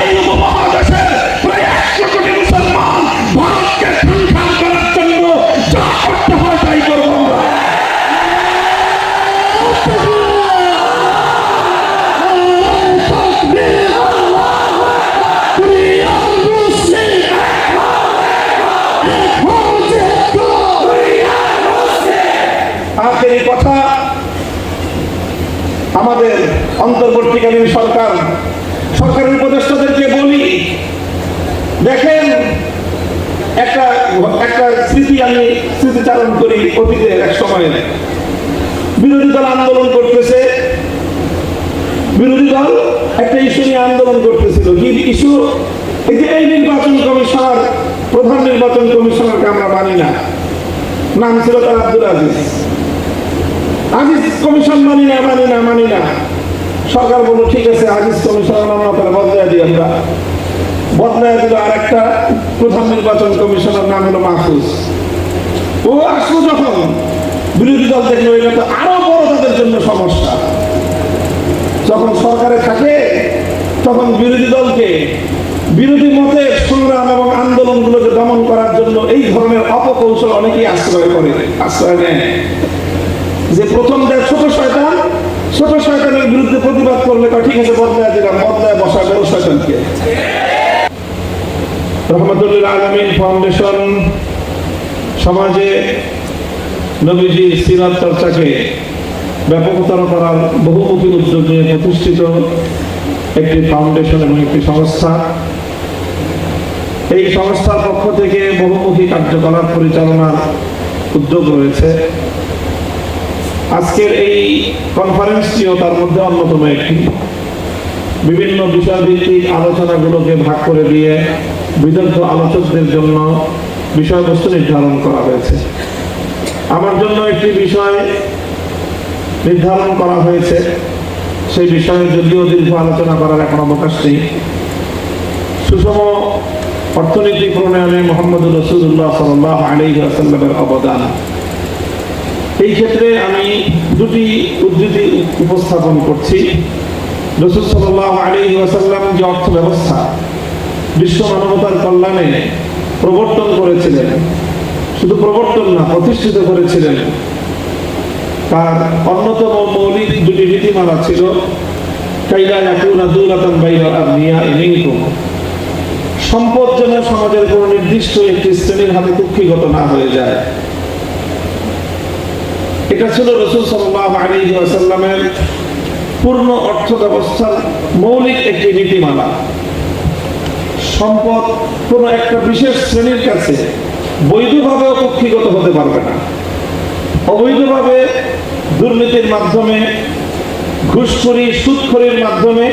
এই উপমহাদেশের প্রায় একশো কোটি মুসলমান ভারতকে সংখ্যান করার জন্য যা করতে হয় তাই করব আখেরি কথা আমাদের অন্তর্বর্তীকালীন সরকার সরকারের উপদেষ্টাদেরকে বলি, দেখেন, একটা একটা স্মৃতি আমি স্মৃতিচারণ করি অতীতের এক সময়ে। বিরোধী দল আন্দোলন করতেছে। বিরোধী দল একটা ইস্যু নিয়ে আন্দোলন করতেছিল। কি ইস্যু? এই যে এই নির্বাচন কমিশনার, প্রধান নির্বাচন কমিশনারকে আমরা মানি না। নাম ছিল তার আব্দুল আজিজ। আজিজ কমিশন মানি না মানি না মানি না। সরকার বলল, ঠিক আছে আজিজ কমিশনের নাম তাহলে বদলাই দিই আমরা। বদলাই দিল আর একটা প্রধান নির্বাচন কমিশনের, নাম হলো মাহফুজ। ও আসলো যখন বিরোধী দল দেখল এটা তো আরও বড় তাদের জন্য সমস্যা। যখন সরকারে থাকে, তখন বিরোধী দলকে বিরোধী মতের সংগ্রাম এবং আন্দোলনগুলোকে দমন করার জন্য এই ধরনের অপকৌশল অনেকেই আশ্রয় করে, আশ্রয় নেয়। যে প্রথম দেয় ছোট শয়তান ছোট শয়তানের বিরুদ্ধে প্রতিবাদ করলে ঠিক আছে, বদলায় দিলাম, বদলায় বসা বড় শয়তানকে। রহমতুল্লাহ আলমিন ফাউন্ডেশন সমাজে নবীজি সিরাত চর্চাকে ব্যাপকতর করার বহুমুখী উদ্যোগ প্রতিষ্ঠিত একটি ফাউন্ডেশন এবং একটি সংস্থা। এই সংস্থার পক্ষ থেকে বহুমুখী কার্যকলাপ পরিচালনার উদ্যোগ রয়েছে। আজকের এই কনফারেন্সটিও তার মধ্যে অন্যতম একটি। বিভিন্ন বিষয়ভিত্তিক আলোচনাগুলোকে ভাগ করে দিয়ে বিদগ্ধ আলোচকদের জন্য বিষয়বস্তু নির্ধারণ করা হয়েছে। আমার জন্য একটি বিষয় নির্ধারণ করা হয়েছে। সেই বিষয়ে যদিও দীর্ঘ আলোচনা করার এখন অবকাশ নেই। সুষম অর্থনীতি প্রণয়নে মোহাম্মদ রসুল্লাহ সাল্লাহ আলী আসাল্লামের অবদান। এই ক্ষেত্রে আমি দুটি উদ্ধৃতি উপস্থাপন করছি। রসুল সাল্লাহ আলী আসাল্লাম যে অর্থ ব্যবস্থা বিশ্ব মানবতার কল্যাণে প্রবর্তন করেছিলেন, শুধু প্রবর্তন না, প্রতিষ্ঠিত করেছিলেন। তার অন্যতম মৌলিক দুটি নীতিমালা ছিল সম্পদ যেন সমাজের কোন নির্দিষ্ট একটি শ্রেণির হাতে কুক্ষিগত না হয়ে যায়। এটা ছিল রসুল আসাল্লামের পূর্ণ অর্থ ব্যবস্থার মৌলিক একটি নীতিমালা। সম্পদ কোনো একটা বিশেষ শ্রেণির কাছে বৈধভাবেও কুক্ষিগত হতে পারবে না। অবৈধভাবে দুর্নীতির মাধ্যমে, ঘুষখড়ি, সুদখড়ির মাধ্যমে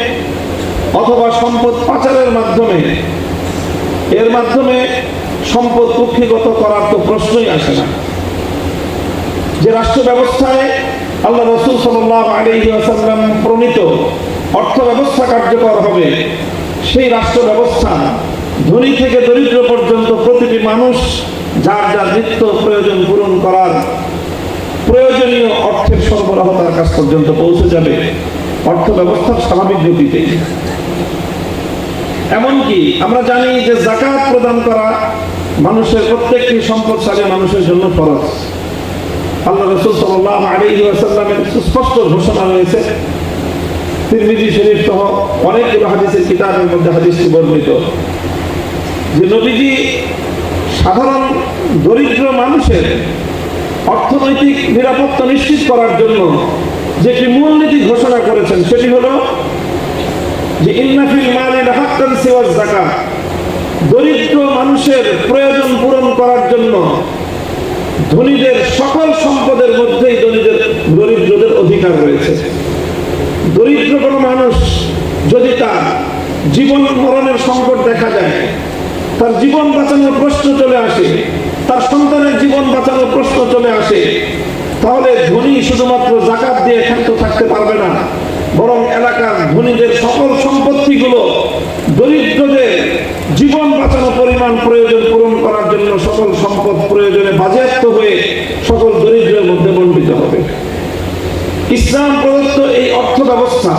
অথবা সম্পদ পাচারের মাধ্যমে, এর মাধ্যমে সম্পদ কুক্ষিগত করার তো প্রশ্নই আসে না। যে রাষ্ট্র ব্যবস্থায় আল্লাহ রসুল আসাল্লাম প্রণীত অর্থ ব্যবস্থা কার্যকর হবে, সেই রাষ্ট্র ব্যবস্থা ধনী থেকে দরিদ্র পর্যন্ত প্রতিটি মানুষ যার যার নিত্য প্রয়োজন পূরণ করার প্রয়োজনীয় অর্থের সরবরাহ তার কাছ পর্যন্ত পৌঁছে যাবে। অর্থ ব্যবস্থার স্বাভাবিক গতিতে। এমনকি আমরা জানি যে জাকাত প্রদান করা মানুষের প্রত্যেকটি সম্পদশালী মানুষের জন্য ফরজ। আল্লাহ রসুল সাল্লাহ আলী আসাল্লামের সুস্পষ্ট ঘোষণা রয়েছে। তিরমিজি শরীফ সহ অনেকগুলো হাদিসের কিতাবের মধ্যে হাদিসটি বর্ণিত। যে নবীজি সাধারণ দরিদ্র মানুষের অর্থনৈতিক নিরাপত্তা নিশ্চিত করার জন্য যে একটি মূলনীতি ঘোষণা করেছেন, সেটি হলো যে ইন্নাফিল মালে হাক্কান সিওয়াজ জাকাত দরিদ্র মানুষের প্রয়োজন পূরণ করার জন্য ধনীদের সকল সম্পদের মধ্যেই ধনীদের দরিদ্রদের অধিকার রয়েছে। দরিদ্র কোনো মানুষ যদি তার জীবন মরণের সংকট দেখা যায়, তার জীবন বাঁচানোর প্রশ্ন চলে আসে, তার সন্তানের জীবন বাঁচানোর প্রশ্ন চলে আসে, তাহলে ধনী শুধুমাত্র জাকাত দিয়ে ক্ষান্ত থাকতে পারবে না। বরং এলাকার ধনীদের সকল সম্পত্তিগুলো দরিদ্রদের জীবন বাঁচানো পরিমাণ প্রয়োজন পূরণ করার জন্য সকল সম্পদ প্রয়োজনে বাজেয়াপ্ত হয়ে সকল দরিদ্রের মধ্যে বন্টিত হবে। ইসলাম প্রদত্ত এই অর্থ ব্যবস্থা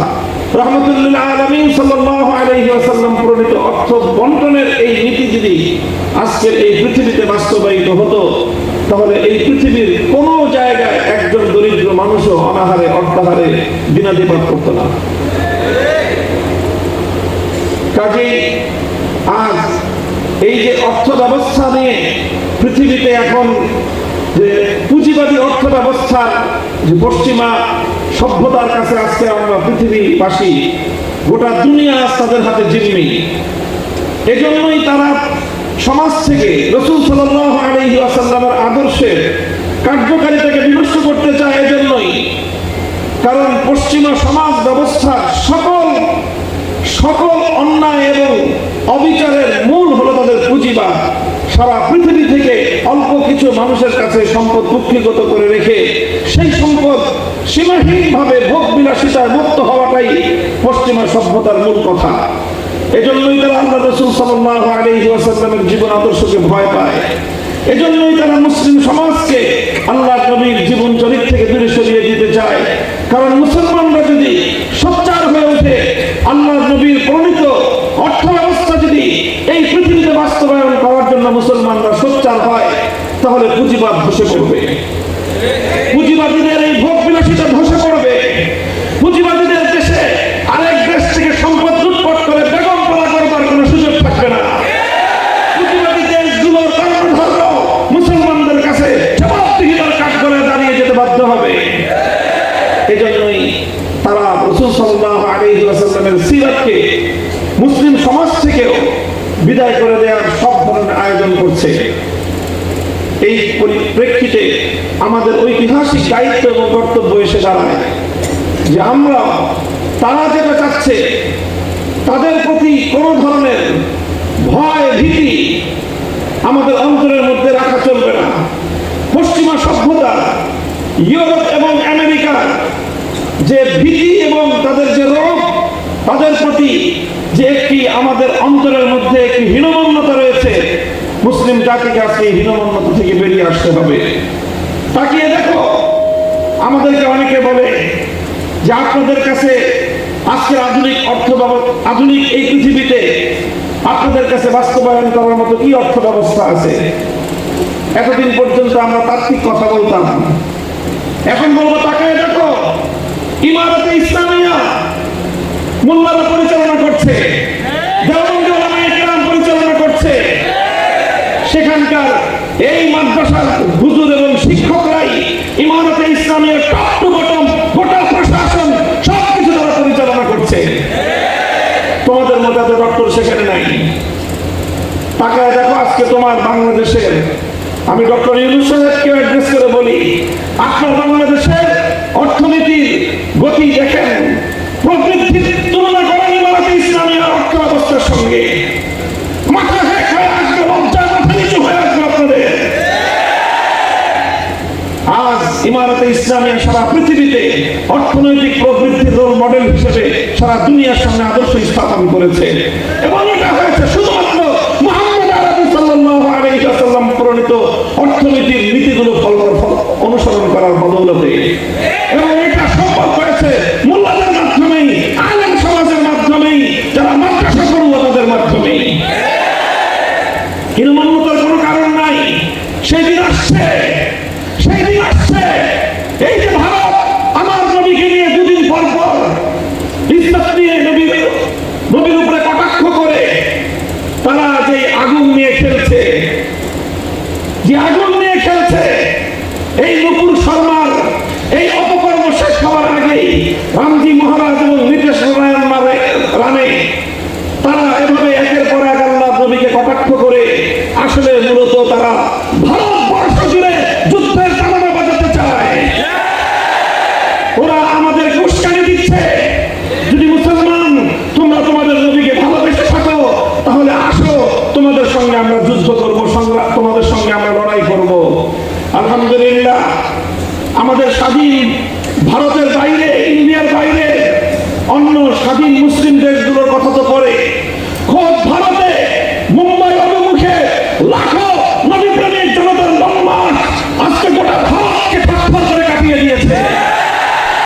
রহমতুল্লাহ আলমিন অর্থ বন্টনের এই নীতি যদি আজকের এই পৃথিবীতে বাস্তবায়িত হতো তাহলে এই পৃথিবীর কোনো জায়গায় একজন দরিদ্র মানুষও অনাহারে অর্থাহারে দিনাদিপাত করতো না। কাজেই আজ এই যে অর্থ ব্যবস্থা নিয়ে পৃথিবীতে এখন যে পুঁজিবাদী অর্থ ব্যবস্থার যে পশ্চিমা সভ্যতার কাছে আজকে আমরা পৃথিবীবাসী, গোটা দুনিয়া তাদের হাতে জিম্মি। এজন্যই তারা সমাজ থেকে রসুল সাল্লাহ আলহি আদর্শের কার্যকারিতাকে বিনষ্ট করতে চায় এজন্যই। কারণ পশ্চিমা সমাজ ব্যবস্থার সকল সকল অন্যায় এবং অবিচারের মূল হলো তাদের পুঁজিবাদ সারা পৃথিবী থেকে অল্প কিছু মানুষের কাছে সম্পদ কুক্ষিগত করে রেখে সেই সম্পদ সীমাহীনভাবে ভোগ বিলাসিতায় মুক্ত হওয়াটাই পশ্চিমা সভ্যতার মূল কথা। এজন্যই তারা আল্লাহ রসুল সাল্লাহ আলাইহি ওয়াসাল্লামের জীবন আদর্শকে ভয় পায়। এজন্যই তারা মুসলিম সমাজকে আল্লাহ নবীর জীবন চরিত থেকে দূরে সরিয়ে দিতে চায়। কারণ মুসলমানরা যদি সোচ্চার হয়ে ওঠে আল্লাহ নবীর প্রণীত অর্থ ব্যবস্থা যদি এই পৃথিবীতে বাস্তবায়ন করার জন্য মুসলমানরা সোচ্চার হয়, তাহলে পুঁজিবাদ ধসে পড়বে পুঁজিবাদীদের এই ভোগ বিলাসিতা ধসে পড়বে পুঁজিবাদীদের দেশে আরেক দেশ থেকে সম্পদ লুটপাট করে বেগম পালা করবার কোনো সুযোগ থাকবে না পুঁজিবাদী দেশগুলোর কর্মধর্ম মুসলমানদের কাছে জবাবদিহিতার কাজ করে দাঁড়িয়ে যেতে বাধ্য হবে এজন্যই তারা রসুল সাল্লাহ আলাইহি ওয়াসাল্লামের সিরাতকে মুসলিম সমাজ থেকেও বিদায় করে দেওয়ার সব ধরনের আয়োজন করছে। এই পরিপ্রেক্ষিতে আমাদের ঐতিহাসিক দায়িত্ব এবং কর্তব্য এসে দাঁড়ায় যে আমরা, তারা যেটা চাচ্ছে, তাদের প্রতি কোনো ধরনের ভয়, ভীতি আমাদের অন্তরের মধ্যে রাখা চলবে না। পশ্চিমা সভ্যতা, ইউরোপ এবং আমেরিকার যে ভীতি এবং তাদের যে রোগ তাদের প্রতি যে একটি আমাদের অন্তরের মধ্যে একটি হীনমন্যতা রয়েছে, মুসলিম জাতিকে আজকে এই হীনমন্যতা থেকে বেরিয়ে আসতে হবে। তাকিয়ে দেখো, আমাদেরকে অনেকে বলে যে আপনাদের কাছে আজকের আধুনিক অর্থ আধুনিক এই পৃথিবীতে আপনাদের কাছে বাস্তবায়ন করার মতো কি অর্থ ব্যবস্থা আছে? এতদিন পর্যন্ত আমরা তাত্ত্বিক কথা বলতাম। এখন বলব, তাকায় দেখো, ইমারতে ইসলামিয়া মোল্লারা পরিচালনা করছে দেওবন্দি ওলামায়ে কেরাম পরিচালনা করছে সেখানকার এই মাদ্রাসার হুজুর এবং শিক্ষকরাই ইমারতে ইসলামের টপ টু বটম গোটা প্রশাসন সব কিছু তারা পরিচালনা করছে। তোমাদের মধ্যে এত ডক্টর সেখানে নাই। তাকায় দেখো আজকে তোমার বাংলাদেশের, আমি ডক্টর ইউনুস সাহেবকে অ্যাড্রেস করে বলি, আপনার বাংলাদেশের অর্থনীতির গতি দেখেন, প্রবৃদ্ধির তুলনা করেন ইমারতে ইসলামী অর্থ ব্যবস্থার সঙ্গে। ইমারতে ইসলামী সারা পৃথিবীতে অর্থনৈতিক প্রবৃদ্ধির রোল মডেল হিসেবে সারা দুনিয়ার সামনে আদর্শ স্থাপন করেছে। এবং এটা হয়েছে শুধুমাত্র অর্থনীতির নীতিগুলো ফল- অনুসরণ করার বদৌলতে। এবং আলহামদুলিল্লাহ, আমাদের স্বাধীন ভারতের বাইরে, ইন্ডিয়ার বাইরে অন্য স্বাধীন মুসলিম দেশগুলোর কথা তো পরে। খুব